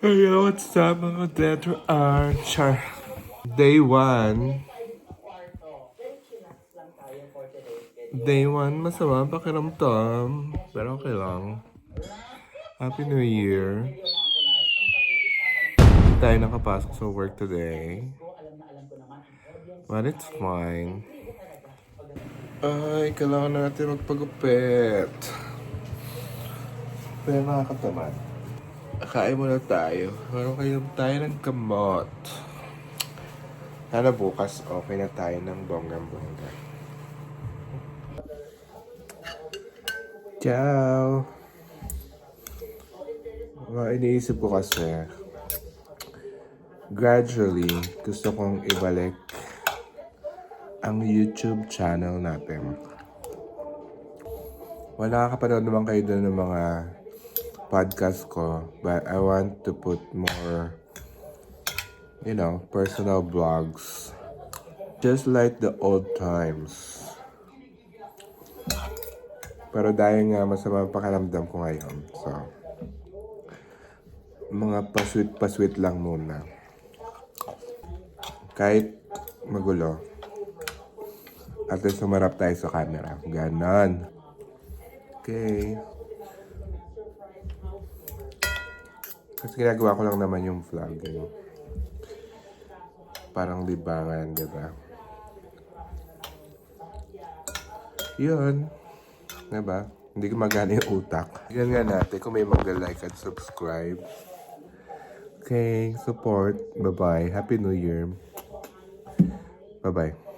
Hey, what's up mga Dead Archer? Day 1. Day 1, masama pakiramdam. Pero okay lang. Happy New Year. Tayo nakapasok sa work today. But it's fine. Ay, kailangan natin magpagupit. Pero nakakatamad. Kain muna tayo. Meron kayo tayo ng kamot. Sana bukas okay na tayo ng bonggang-bongga. Ciao! Mga iniisip ko kasi, gradually, gusto kong ibalik ang YouTube channel natin. Wala kapanood naman kayo doon ng mga podcast ko, but I want to put more, you know, personal blogs. Just like the old times. Pero dahil nga masama ang pakiramdam ko ngayon, so, mga pasweet-pasweet lang muna. Kahit magulo, at least sumarap tayo sa camera. Ganon. Okay. Kasi ginagawa ko lang naman yung vlog. Yung parang libangan, di ba? Yun. Di ba? Hindi gumagana yung utak. Yan nga natin kung may mag-like at subscribe. Okay, support. Bye-bye. Happy New Year. Bye-bye.